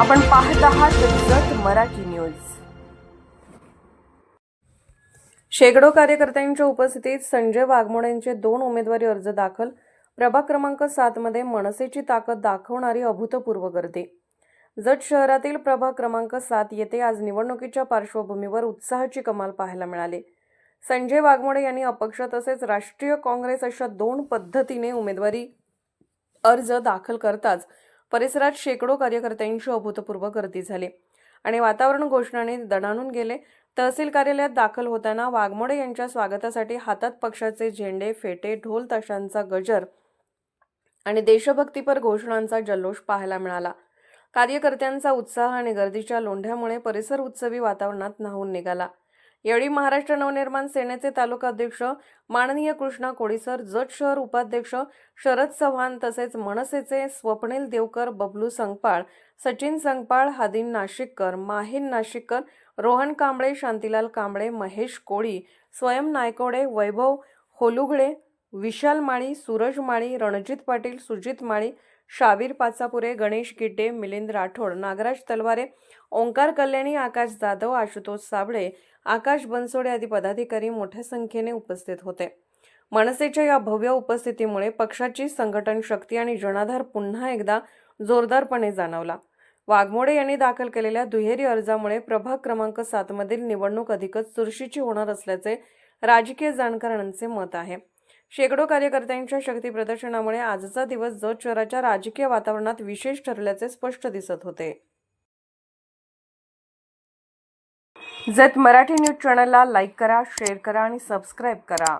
आपण पाहत आहात जत मराठी न्यूज. शेकडो कार्यकर्त्यांच्या उपस्थितीत संजय वाघमोडे यांचे दोन उमेदवारी अर्ज दाखल. प्रभाग क्रमांक सात मध्ये मनसेची ताकद दाखवणारी अभूतपूर्व गर्दी. जत शहरातील प्रभाग क्रमांक सात येथे आज निवडणुकीच्या पार्श्वभूमीवर उत्साहाची कमाल पाहायला मिळाली. संजय वाघमोडे यांनी अपक्ष तसेच राष्ट्रीय काँग्रेस अशा दोन पद्धतीने उमेदवारी अर्ज दाखल करताच परिसरात शेकडो कार्यकर्त्यांची अभूतपूर्व गर्दी झाली. आणि वातावरण घोषणाने दणाणून गेले. तहसील कार्यालयात दाखल होताना वाघमोडे यांच्या स्वागतासाठी हातात पक्षाचे झेंडे फेटे ढोल ताशांचा गजर आणि देशभक्तीपर घोषणांचा जल्लोष पाहायला मिळाला. कार्यकर्त्यांचा उत्साह आणि गर्दीच्या लोंढ्यामुळे परिसर उत्सवी वातावरणात न्हावून निघाला. यावेळी महाराष्ट्र नवनिर्माण सेनेचे तालुका अध्यक्ष माननीय कृष्णा कोडीसर जत शहर उपाध्यक्ष शरद चव्हाण तसेच मनसेचे स्वप्नील देवकर बबलू संगपाळ सचिन संगपाळ हादीन नाशिककर माहीन नाशिककर रोहन कांबळे शांतीलाल कांबळे महेश कोळी स्वयं नायकोडे वैभव होलुगळे विशाल माळी सूरज माळी रणजित पाटील सुजित माळी शावीर पाचापुरे गणेश गिड्डे मिलिंद राठोड नागराज तलवारे ओंकार कल्याणी आकाश जाधव आशुतोष साबळे आकाश बनसोडे आदी पदाधिकारी मोठ्या संख्येने उपस्थित होते. मनसेच्या या भव्य उपस्थितीमुळे पक्षाची संघटन शक्ती आणि जनाधार पुन्हा एकदा जोरदारपणे जाणवला. वाघमोडे यांनी दाखल केलेल्या दुहेरी अर्जामुळे प्रभाग क्रमांक सातमधील निवडणूक अधिकच चुरशीची होणार असल्याचे राजकीय जाणकारांचे मत आहे. शेकडो कार्यकर्त्यांच्या शक्ती प्रदर्शनामुळे आजचा दिवस जत शहराच्या राजकीय वातावरणात विशेष ठरल्याचे स्पष्ट दिसत होते. जत मराठी न्यूज चॅनलला लाईक करा शेअर करा आणि सबस्क्राईब करा.